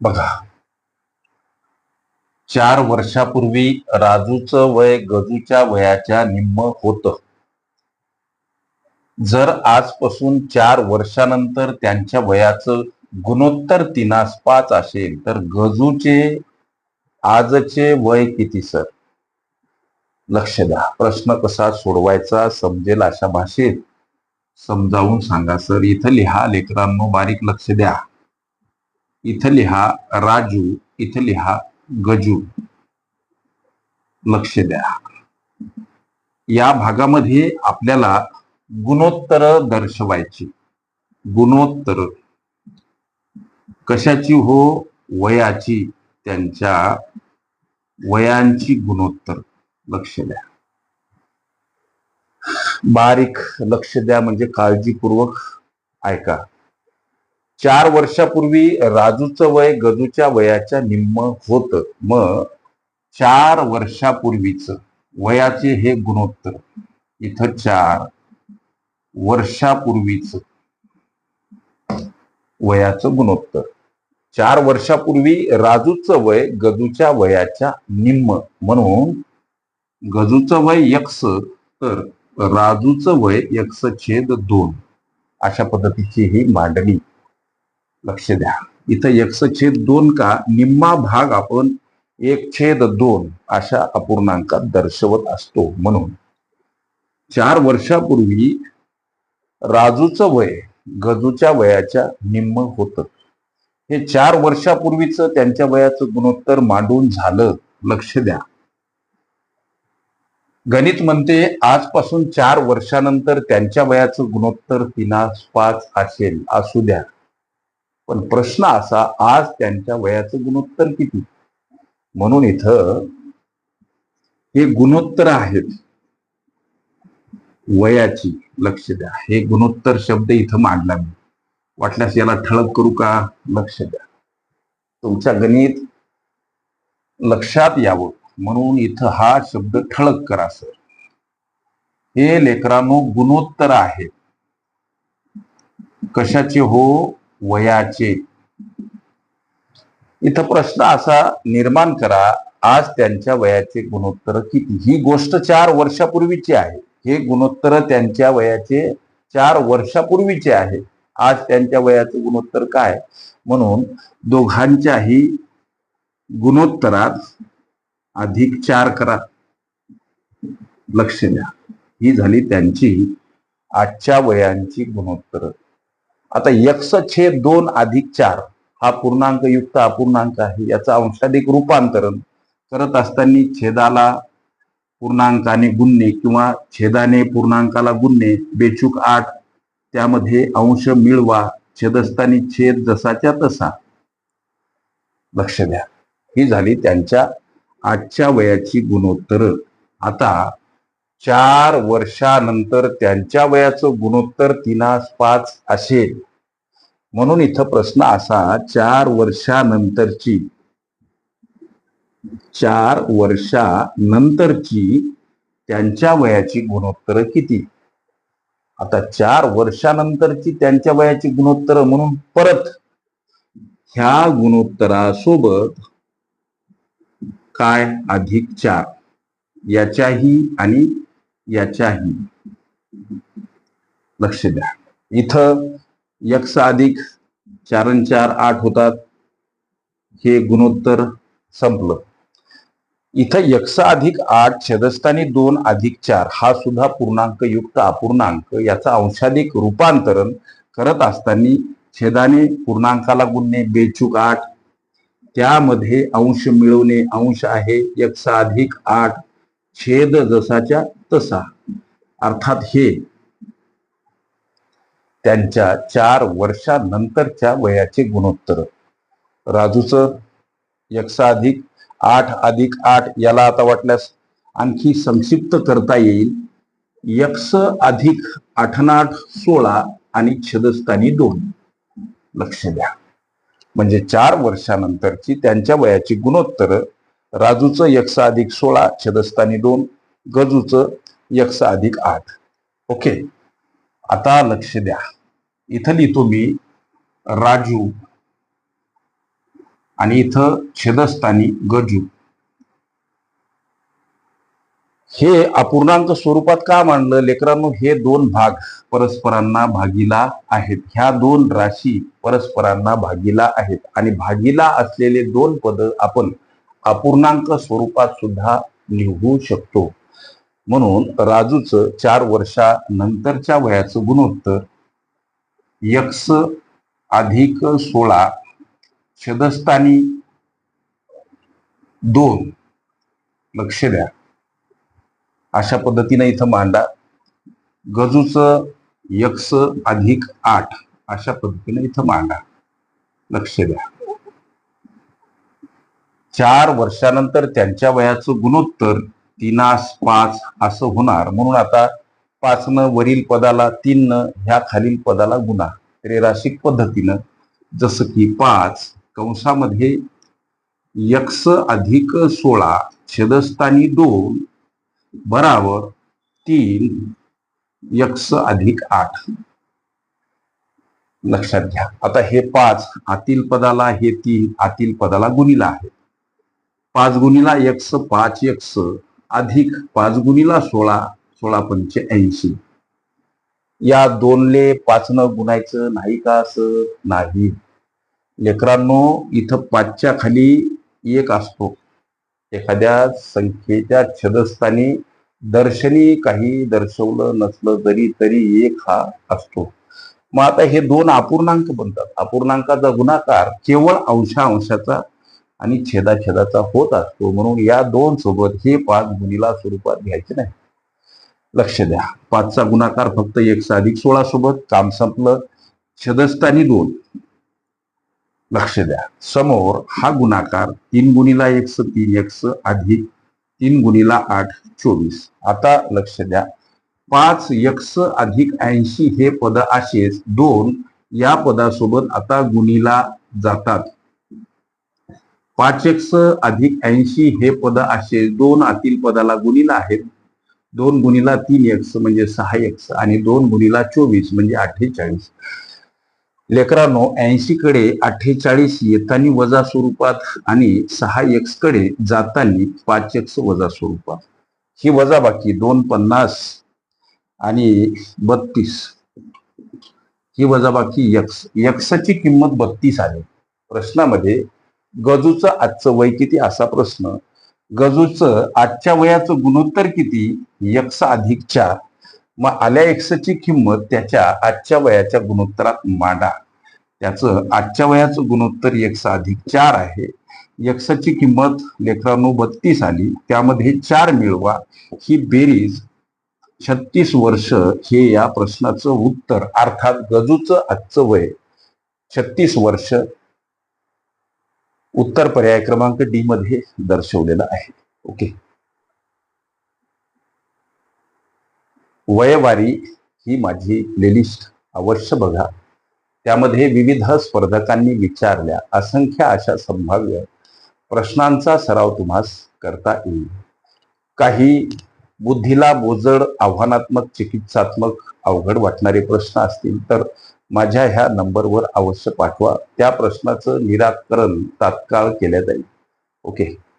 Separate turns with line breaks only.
बघा. चार वर्षापूर्वी राजूचं वय गजूच्या वयाच्या निम्म होत. जर आजपासून चार वर्षानंतर त्यांच्या वयाचं गुणोत्तर तिनास पाच असेल तर गजूचे आजचे वय किती सर? लक्ष द्या. प्रश्न कसा सोडवायचा समजेल अशा भाषेत? समजावून सांगा सर. इथं लिहा लेकरांनो बारीक लक्ष द्या. इथं लिहा राजू इथं लिहा गजू. लक्ष द्या. या भागामध्ये आपल्याला गुणोत्तर दर्शवायची. गुणोत्तर. कशाची हो? वयाची. त्यांच्या वयांची गुणोत्तर. लक्ष द्या. बारीक लक्ष द्या म्हणजे काळजीपूर्वक ऐका. चार वर्षापूर्वी राजूचं वय गजूच्या वयाच्या निम्म होत. मग चार वर्षापूर्वीच वयाचे हे गुणोत्तर. इथं चार वर्षापूर्वीच वयाचं गुणोत्तर. चार वर्षापूर्वी राजूचं वय गजूच्या वयाच्या निम्म. म्हणून गजूचं वय यक्स तर राजूचं वय यक्स छेद दोन. अशा पद्धतीची ही मांडणी. लक्ष द्या. इथं एकसछेद छेद दोन का निम्मा भाग आपण एक छेद दोन अशा अपूर्णांकात दर्शवत असतो म्हणून. चार वर्षापूर्वी राजूचं वय गजूच्या वयाच्या निम्म होत. हे चार वर्षापूर्वीच त्यांच्या वयाचं गुणोत्तर मांडून झालं. लक्ष द्या. गणित म्हणते आजपासून चार वर्षानंतर त्यांच्या वयाचं गुणोत्तर तिनास पाच असेल. असू द्या. पण प्रश्न असा आज त्यांच्या वयाचं गुणोत्तर किती? म्हणून इथं हे गुणोत्तर आहेत. वयाची लक्ष द्या. हे गुणोत्तर शब्द इथं मांडला मी. वाटल्यास याला ठळक करू का? लक्ष द्या. तुमच्या गणित लक्षात यावं. म्हणून इथं हा शब्द ठळक करा सर. हे लेकरांनो गुणोत्तर आहे. कशाचे हो? वयाचे. इथं प्रश्न असा निर्माण करा आज त्यांच्या वयाचे गुणोत्तर किती? ही गोष्ट चार वर्षापूर्वीची आहे. हे गुणोत्तर त्यांच्या वयाचे चार वर्षापूर्वीचे आहे. आज त्यांच्या वयाचे गुणोत्तर काय? म्हणून दोघांच्याही गुणोत्तरात अधिक चार करा. लक्ष द्या. ही झाली त्यांची आजच्या वयांची गुणोत्तर. आता यक्ष छेद दोन अधिक चार हा पूर्णांक युक्त अपूर्णांक आहे. याचं अंशाधिक रूपांतरण करत असताना छेदाला पूर्णांकाने गुणणे किंवा छेदाने पूर्णांकाला गुणणे बेचूक आठ त्यामध्ये अंश मिळवा छेदस्थानी छेद जसाच्या तसा. लक्ष द्या. ही झाली त्यांच्या आजच्या वयाची गुणोत्तर. आता चार वर्षानंतर त्यांच्या वयाचं गुणोत्तर तिनास पाच असेल. म्हणून इथं प्रश्न असा चार वर्षानंतरची चार वर्षानंतरची त्यांच्या वयाची गुणोत्तर किती? आता चार वर्षानंतरची त्यांच्या वयाची गुणोत्तर म्हणून परत ह्या गुणोत्तरासोबत काय? अधिक चार. याच्याही आणि याच्याही. लक्ष द्या. इथं यक्ष अधिक चारन चार आठ होतात. हे गुणोत्तर संपलं. इथं यक्ष अधिक आठ छेदस्थानी दोन अधिक चार हा सुद्धा पूर्णांक युक्त अपूर्णांक याचा अंशाधिक रूपांतरण करत असताना छेदाने पूर्णांकाला गुणणे बेचूक आठ. त्यामध्ये अंश मिळवणे अंश आहे यक्ष अधिक आठ छेद जसाच्या तसा. अर्थात हे त्यांच्या चार वर्षानंतरच्या वयाचे गुणोत्तर. राजूचं यक्षा अधिक आठ अधिक आठ याला आता वाटल्यास आणखी संक्षिप्त करता येईल. यक्ष अधिक आठनाठ सोळा आणि छेदस्थानी दोन. लक्ष द्या. म्हणजे चार वर्षानंतरची त्यांच्या वयाची गुणोत्तर राजूचं यक्स अधिक सोळा छेदस्थानी दोन गजूचं यक्ष अधिक आठ. ओके? आता लक्ष द्या. इथं लिहितो मी राजू आणि इथं छेदस्थानी गजू. हे अपूर्णांक स्वरूपात का मांडलं? लेकरांनो हे दोन भाग परस्परांना भागीला आहेत. ह्या दोन राशी परस्परांना भागीला आहेत. आणि भागीला असलेले दोन पद आपण अपूर्णांक स्वरूपात सुद्धा लिहू शकतो. म्हणून राजूचं चार वर्षानंतरच्या वयाचं गुणोत्तर यक्स अधिक सोळा छदस्थानी दोन. लक्ष द्या. अशा पद्धतीने इथं मांडा. गजूचं यक्स अधिक आठ. अशा पद्धतीने इथं मांडा. लक्ष द्या. चार वर्षानंतर त्यांच्या वयाचं गुणोत्तर तीनास पाच असं होणार. म्हणून आता पाचनं वरील पदाला तीननं ह्या खालील पदाला गुणा. त्रेराशिक पद्धतीनं जसं की पाच कंसामध्ये यक्स अधिक सोळा छेदस्थानी दोन बराबर तीन यक्स अधिक आठ. लक्षात घ्या. आता हे पाच आतील पदाला हे तीन आतील पदाला गुणीला आहेत पाच गुणीला यक्स पाच यक्स अधिक पाच गुणीला सोळा सोळा पंचे ऐंशी. या दोनले पाचनं गुणायचं नाही का असं? नाही. लेकरांनो इथं पाचच्या खाली एक असतो. एखाद्या संख्येच्या छदस्थानी दर्शनी काही दर्शवलं नसलं जरी तरी एक हा असतो. मग आता हे दोन अपूर्णांक बनतात. अपूर्णांकाचा गुणाकार केवळ अंशा अंशाचा आणि छेदाछेदाचा होत असतो. म्हणून या दोन सोबत हे पाच गुणीला स्वरूपात घ्यायचे नाही. लक्ष द्या. पाचचा गुणाकार फक्त एक अधिक सोळा सोबत. काम संपलं. छदस्थानी दोन. लक्ष द्या. समोर हा गुणाकार तीन गुणीला एक्स तीन एक्स अधिक तीन गुणीला आठ चोवीस. आता लक्ष द्या. पाच यक्स अधिक ऐंशी हे पद असेच दोन या पदासोबत आता गुणीला जातात. पाच एक्स अधिक ऐंशी हे पद असे दोन आतील पदाला गुणीला आहेत. दोन गुणीला तीन एक्स म्हणजे सहा एक्स आणि दोन गुणीला चोवीस म्हणजे अठ्ठेचाळीस. लेकरांनो ऐंशी कडे अठ्ठेचाळीस येतानी वजा स्वरूपात आणि सहा एक्सकडे जातानी पाच एक्स वजा स्वरूपात. ही वजा बाकी दोन पन्नास आणि बत्तीस. ही वजा बाकी यक्स यक्सची किंमत बत्तीस आहे. प्रश्नामध्ये गजूचं आजचं वय किती असा प्रश्न. गजूचं आजच्या वयाचं गुणोत्तर किती? यक्ष अधिक चार. मग आल्या एक्सची किंमत त्याच्या आजच्या वयाच्या गुणोत्तरात मांडा. त्याचं आजच्या वयाचं गुणोत्तर यक्ष अधिक चार आहे. यक्षची किंमत लेकरांनो बत्तीस आली. त्यामध्ये चार मिळवा. ही बेरीज छत्तीस वर्ष हे या प्रश्नाचं उत्तर. अर्थात गजूचं आजचं वय छत्तीस वर्ष उत्तर पर्याय क्रमांक डी मध्ये दर्शवलेला आहे. ओके वयवारी ही माझी प्लेलिस्ट अवश्य बघा. त्यामध्ये विविध स्पर्धकांनी विचारल्या असंख्य अशा संभाव्य प्रश्नांचा सराव तुम्हास करता येईल. काही बुद्धीला बोजड आव्हानात्मक चिकित्सात्मक अवघड वाटणारे प्रश्न असतील तर माझ्या ह्या नंबरवर अवश्य पाठवा. त्या प्रश्नाचं निराकरण तात्काळ केल्या जाईल. ओके?